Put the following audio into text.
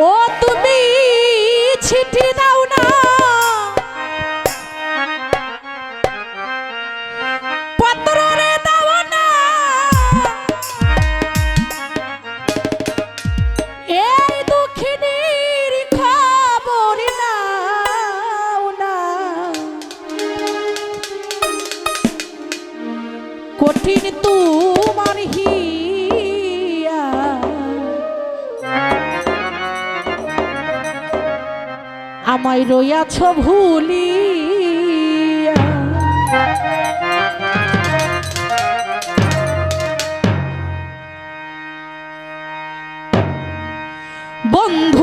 ও তুমি চিঠি দাও না। পত্র দাও না। এই দুঃখিনীর খবর নাও না। কঠিন তোমার হিয়া আমায় রইয়াছ ভুলি বন্ধুরে